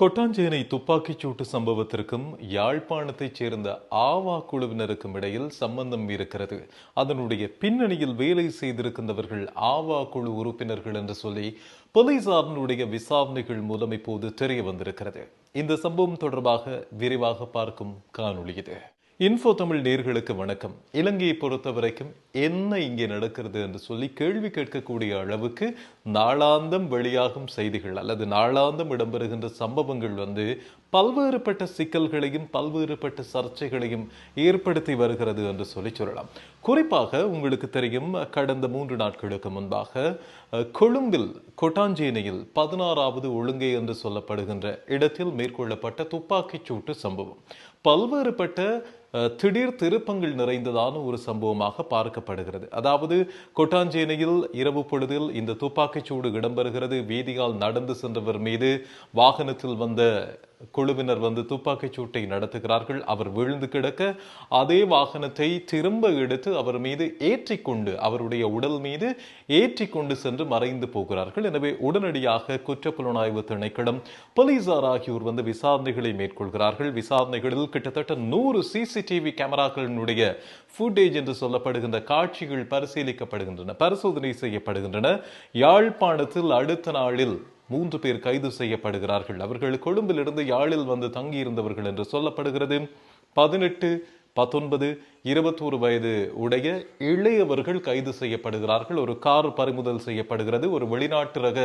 கொட்டாஞ்சேனை துப்பாக்கிச் சூட்டு சம்பவத்திற்கும் யாழ்ப்பாணத்தைச் சேர்ந்த ஆவா குழுவினருக்கும் இடையில் சம்பந்தம் இருக்கிறது. அதனுடைய பின்னணியில் வேலை செய்திருக்கின்றவர்கள் ஆவா குழு உறுப்பினர்கள் என்று சொல்லி போலீசாரினுடைய விசாரணைகள் மூலம் இப்போது தெரிய வந்திருக்கிறது. இந்த சம்பவம் தொடர்பாக விரிவாக பார்க்கும் காணொளி இது. இன்ஃபோ தமிழ் நேர்களுக்கு வணக்கம். இலங்கையை பொறுத்த வரைக்கும் என்ன இங்கே நடக்கிறது என்று சொல்லி கேள்வி கேட்கக்கூடிய அளவுக்கு நாளாந்தம் வெளியாகும் செய்திகள் அல்லது நாளாந்தம் இடம்பெறுகின்ற சம்பவங்கள் வந்து பல்வேறுபட்ட சிக்கல்களையும் பல்வேறுபட்ட சர்ச்சைகளையும் ஏற்படுத்தி வருகிறது என்று சொல்லி சொல்லலாம். குறிப்பாக உங்களுக்கு தெரியும் கடந்த மூன்று நாட்களுக்கு முன்பாக கொழும்பில் கொட்டாஞ்சேனையில் பதினாறாவது ஒழுங்கை என்று சொல்லப்படுகின்ற இடத்தில் மேற்கொள்ளப்பட்ட துப்பாக்கிச் சூட்டு சம்பவம். பல்வேறுபட்ட திடீர் திருப்பங்கள் நிறைந்ததான ஒரு சம்பவமாக பார்க்கப்படுகிறது. அதாவது கொட்டாஞ்சேனையில் இரவு பொழுதில் இந்த துப்பாக்கிச்சூடு இடம்பெறுகிறது. வீதியால் நடந்து சென்றவர் மீது வாகனத்தில் வந்த குழுவினர் வந்து துப்பாக்கிச் சூட்டை நடத்துகிறார்கள். அவர் விழுந்து கிடக்க அதே வாகனத்தை திரும்ப எடுத்து அவர் மீது ஏற்றிக்கொண்டு அவருடைய உடல் மீது ஏற்றிக்கொண்டு சென்று மறைந்து போகிறார்கள். எனவே உடனடியாக குற்றப்புலனாய்வு திணைக்களம் போலீசார் ஆகியோர் வந்து விசாரணைகளை மேற்கொள்கிறார்கள். விசாரணைகளில் கிட்டத்தட்ட நூறு சிசிடிவி கேமராக்களினுடைய ஃபுட்டேஜ் என்று சொல்லப்படுகின்ற காட்சிகள் பரிசீலிக்கப்படுகின்றன பரிசோதனை செய்யப்படுகின்றன. யாழ்ப்பாணத்தில் அடுத்த நாளில் மூன்று பேர் கைது செய்யப்படுகிறார்கள். அவர்கள் கொழும்பிலிருந்து யாழில் வந்து தங்கியிருந்தவர்கள் என்று சொல்லப்படுகிறது. பதினெட்டு பத்தொன்பது இருபத்தோரு வயது உடைய இளையவர்கள் கைது செய்யப்படுகிறார்கள். ஒரு கார் பறிமுதல் செய்யப்படுகிறது. ஒரு வெளிநாட்டு ரக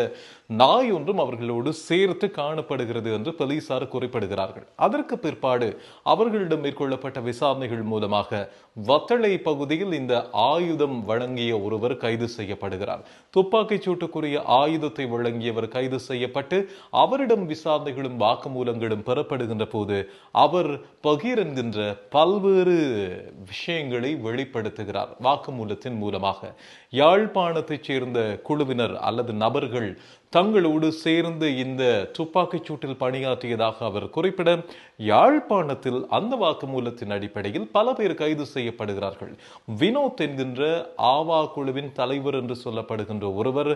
நாய் ஒன்றும் அவர்களோடு சேர்த்து காணப்படுகிறது என்று போலீசார் குறிப்பிடுகிறார்கள். அதற்கு பிற்பாடு அவர்களிடம் மேற்கொள்ளப்பட்ட விசாரணைகள் மூலமாக வத்தளை பகுதியில் இந்த ஆயுதம் வழங்கிய ஒருவர் கைது செய்யப்படுகிறார். துப்பாக்கிச் சூட்டுக்குரிய ஆயுதத்தை வழங்கியவர் கைது செய்யப்பட்டு அவரிடம் விசாரணைகளும் வாக்குமூலங்களும் பெறப்படுகின்ற போது அவர் பகீர் என்கின்ற பல்வேறு விஷயங்களை வெளிப்படுத்துகிறார். வாக்குமூலத்தின் மூலமாக. யாழ்ப்பாணத்தைச் சேர்ந்த குழுவினர் அல்லது நபர்கள் தங்களோடு சேர்ந்து இந்த துப்பாக்கிச் சூட்டில் பணியாற்றியதாக அவர் குறிப்பிட யாழ்ப்பாணத்தில் அந்த வாக்குமூலத்தின் அடிப்படையில் பல பேர் கைது செய்யப்படுகிறார்கள். வினோத் என்கின்ற ஆவா குழுவின் தலைவர் என்று சொல்லப்படுகின்ற ஒருவர்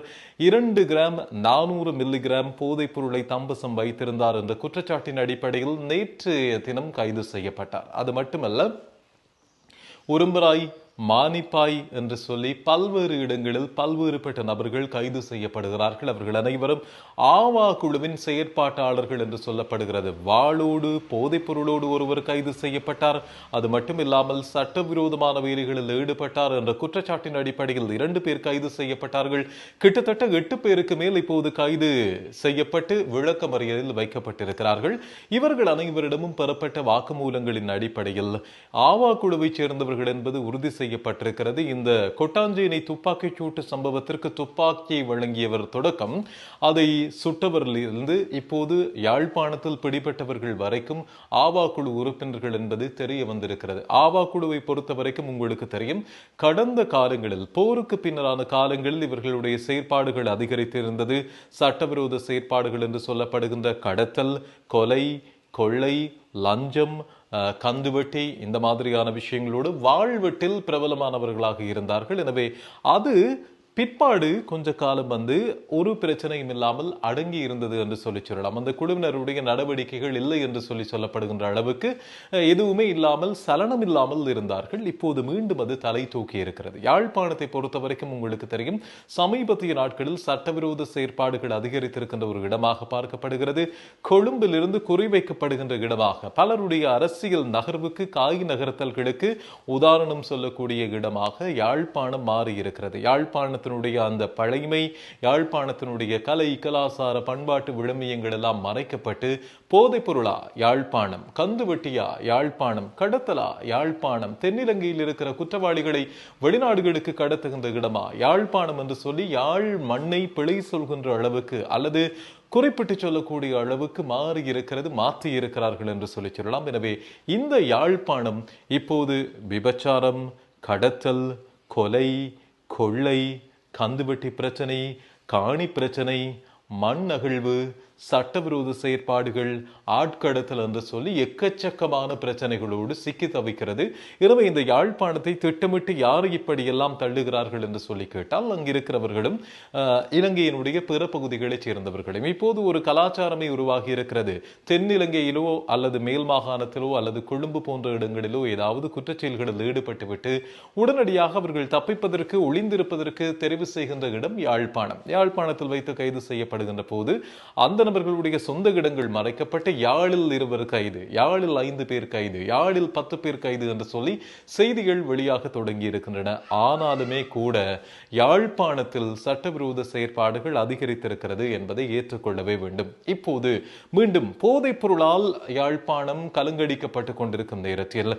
இரண்டு கிராம் நானூறு மில்லிகிராம் போதைப் பொருளை தம்பசம் வைத்திருந்தார் என்ற குற்றச்சாட்டின் அடிப்படையில் நேற்று தினம் கைது செய்யப்பட்டார். அது மட்டுமல்ல உரும்பராய் மானிப்பாய் என்று சொல்லி பல்வேறு இடங்களில் பல்வேறுபட்ட நபர்கள் கைது செய்யப்படுகிறார்கள். அவர்கள் அனைவரும் ஆவா குழுவின் செயற்பாட்டாளர்கள் என்று சொல்லப்படுகிறது. வாளோடு போதைப் பொருளோடு ஒருவர் கைது செய்யப்பட்டார். அது மட்டுமில்லாமல் சட்டவிரோதமான வேலைகளில் ஈடுபட்டார் என்ற குற்றச்சாட்டின் அடிப்படையில் இரண்டு பேர் கைது செய்யப்பட்டார்கள். கிட்டத்தட்ட எட்டு பேருக்கு மேல் இப்போது கைது செய்யப்பட்டு விளக்கமறியலில் வைக்கப்பட்டிருக்கிறார்கள். இவர்கள் அனைவரிடமும் பெறப்பட்ட வாக்குமூலங்களின் அடிப்படையில் ஆவா குழுவைச் சேர்ந்தவர்கள் என்பது உறுதி செய்யப்பட்டிருக்கிறது. இந்த கொட்டாஞ்சேனை துப்பாக்கிச் சூட்டு சம்பவத்திற்கு துப்பாக்கியை வழங்கியவர் தொடக்கம். அதை சுட்டவரிலிருந்து இப்போது யாழ்ப்பாணத்தில் பிடிபட்டவர்கள் வரைக்கும் ஆவா குழு உறுப்பினர்கள் என்பது தெரிய வந்திருக்கிறது. ஆவா குழுவை பொறுத்த வரைக்கும் உங்களுக்கு தெரியும். கடந்த காலங்களில் போருக்கு பின்னரான காலங்களில் இவர்களுடைய செயற்பாடுகள் அதிகரித்திருந்தது. சட்டவிரோத செயற்பாடுகள் என்று சொல்லப்படுகின்ற கடத்தல் கொலை கொள்ளை லஞ்சம் கந்து வெட்டி இந்த மாதிரியான விஷயங்களோடு வாழ்வெட்டில் பிரபலமானவர்களாக இருந்தார்கள். எனவே அது பிற்பாடு கொஞ்ச காலம் வந்து ஒரு பிரச்சனையும் இல்லாமல் அடங்கி இருந்தது என்று சொல்லி சொல்லலாம். அந்த குழுவினருடைய நடவடிக்கைகள் இல்லை என்று சொல்லி சொல்லப்படுகின்ற அளவுக்கு எதுவுமே இல்லாமல் சலனம் இல்லாமல் இருந்தார்கள். இப்போது மீண்டும் அது தலை தூக்கி இருக்கிறது. யாழ்ப்பாணத்தை பொறுத்த வரைக்கும் உங்களுக்கு தெரியும் சமீபத்திய நாட்களில் சட்டவிரோத செயற்பாடுகள் அதிகரித்திருக்கின்ற ஒரு இடமாக பார்க்கப்படுகிறது. கொழும்பிலிருந்து குறிவைக்கப்படுகின்ற இடமாக பலருடைய அரசியல் நகர்வுக்கு காய் நகர்த்தல்களுக்கு உதாரணம் சொல்லக்கூடிய இடமாக யாழ்ப்பாணம் மாறி இருக்கிறது யாழ்ப்பாணத்தினுடைய அந்த பழைமை யாழ்ப்பாணத்தினுடைய கலை கலாசார பண்பாட்டு விழுமியங்கள் எல்லாம் மறைக்கப்பட்டு போதைப் பொருளா? யாழ்ப்பாணம். கந்துவட்டியா யாழ்ப்பாணம். கடத்தலா? யாழ்ப்பாணம். தென்னிலங்கையில் இருக்கிற குற்றவாளிகளை வெளிநாடுகளுக்கு கடத்துகின்ற இடமா? யாழ்ப்பாணம் என்று சொல்லி யாழ் மண்ணை பிழை சொல்கின்ற அளவுக்கு அல்லது குறிப்பிட்டு சொல்லக்கூடிய அளவுக்கு மாறி இருக்கிறது மாற்றி இருக்கிறார்கள் என்று சொல்லி சொல்லலாம். எனவே இந்த யாழ்ப்பாணம் இப்போது விபச்சாரம் கடத்தல் கொலை கொள்ளை கந்துவட்டி பிரச்சனை காணி பிரச்சனை மண் அகழ்வு சட்டவிரோத செயற்பாடுகள் ஆட்கடத்தல் என்று சொல்லி எக்கச்சக்கமான பிரச்சனைகளோடு சிக்கி தவிக்கிறது. எனவே இந்த யாழ்ப்பாணத்தை திட்டமிட்டு யார் இப்படியெல்லாம் தள்ளுகிறார்கள் என்று சொல்லி கேட்டால் அங்கு இருக்கிறவர்களும் இலங்கையினுடைய பிற பகுதிகளைச் சேர்ந்தவர்களும். இப்போது ஒரு கலாச்சாரமே உருவாகி இருக்கிறது. தென்னிலங்கையிலோ அல்லது மேல் மாகாணத்திலோ அல்லது கொழும்பு போன்ற இடங்களிலோ ஏதாவது குற்றச்செயல்களில் ஈடுபட்டுவிட்டு உடனடியாக அவர்கள் தப்பிப்பதற்கு ஒளிந்திருப்பதற்கு தெரிவு செய்கின்ற இடம் யாழ்ப்பாணம். யாழ்ப்பாணத்தில் வைத்து கைது செய்யப்படுகின்ற போது அந்த நபர்களுடைய சொந்த இடங்கள் மறைக்கப்பட்டு யாழில் இருவர் கைது யாழில் ஐந்து பேர் கைது யாழில் பத்து பேர் கைது என்று சொல்லி செய்திகள் வெளியாக தொடங்கி இருக்கின்றன ஆனாலுமே கூட யாழ்ப்பாணத்தில் சட்டவிரோத செயற்பாடுகள் அதிகரித்திருக்கிறது என்பதை ஏற்றுக்கொள்ளவே வேண்டும். இப்போது மீண்டும் போதைப் பொருளால் யாழ்ப்பாணம் கலங்கடிக்கப்பட்டு கொண்டிருக்கும் நேரத்தில்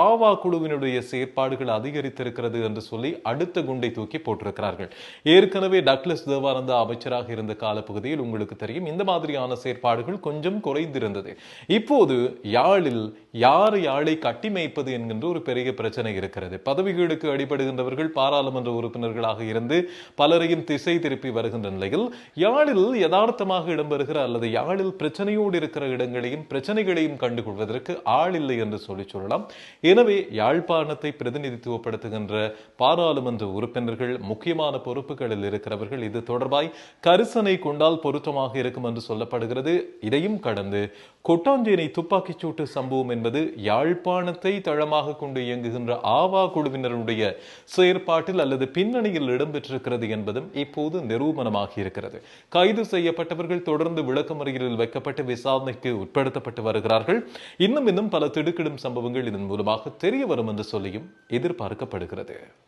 ஆவா குழுவினுடைய செயற்பாடுகள் அதிகரித்திருக்கிறது என்று சொல்லி அடுத்த குண்டை தூக்கி போட்டிருக்கிறார்கள். ஏற்கனவே டக்ளஸ் தேவானந்தா அமைச்சராக இருந்த காலப்பகுதியில் உங்களுக்கு தெரியும். இந்த மாதிரியான செயற்பாடுகள் கொஞ்சம் குறைந்திருந்தது. இப்போது யாழில் யார் யாழை கட்டிமைப்பது என்கின்ற ஒரு பெரிய பிரச்சனை இருக்கிறது. பதவிகளுக்கு அடிபடுகின்றவர்கள் பாராளுமன்ற உறுப்பினர்களாக இருந்து பலரையும் திசை திருப்பி வருகின்ற நிலையில் யாழில் யதார்த்தமாக இடம்பெறுகிற அல்லது யாழில் பிரச்சனையோடு இருக்கிற இடங்களையும் பிரச்சனைகளையும் கண்டுகொள்வதற்கு ஆள் இல்லை என்று சொல்லி சொல்லலாம். எனவே யாழ்ப்பாணத்தை பிரதிநிதித்துவப்படுத்துகின்ற பாராளுமன்ற உறுப்பினர்கள் முக்கியமான பொறுப்புகளில் இருக்கிறவர்கள் இது தொடர்பாய் கரிசனை கொண்டால் பொருத்தமாக இருக்கும் என்று சொல்லப்படுகிறது. இதையும் கடந்து கொட்டாஞ்சேனை துப்பாக்கிச் சூட்டு சம்பவம் என்பது யாழ்ப்பாணத்தை தளமாக கொண்டு இயங்குகின்ற ஆவா குழுவினருடைய செயற்பாட்டில் அல்லது பின்னணியில் இடம்பெற்றிருக்கிறது என்பதும் இப்போது நிரூபணமாகி இருக்கிறது. கைது செய்யப்பட்டவர்கள் தொடர்ந்து விளக்கமறியலில் வைக்கப்பட்டு விசாரணைக்கு உட்படுத்தப்பட்டு வருகிறார்கள். இன்னும் இன்னும் பல திடுக்கிடும் சம்பவங்கள் இதன் மூலமாக தெரிய வரும் என்று சொல்லியும் எதிர்பார்க்கப்படுகிறது.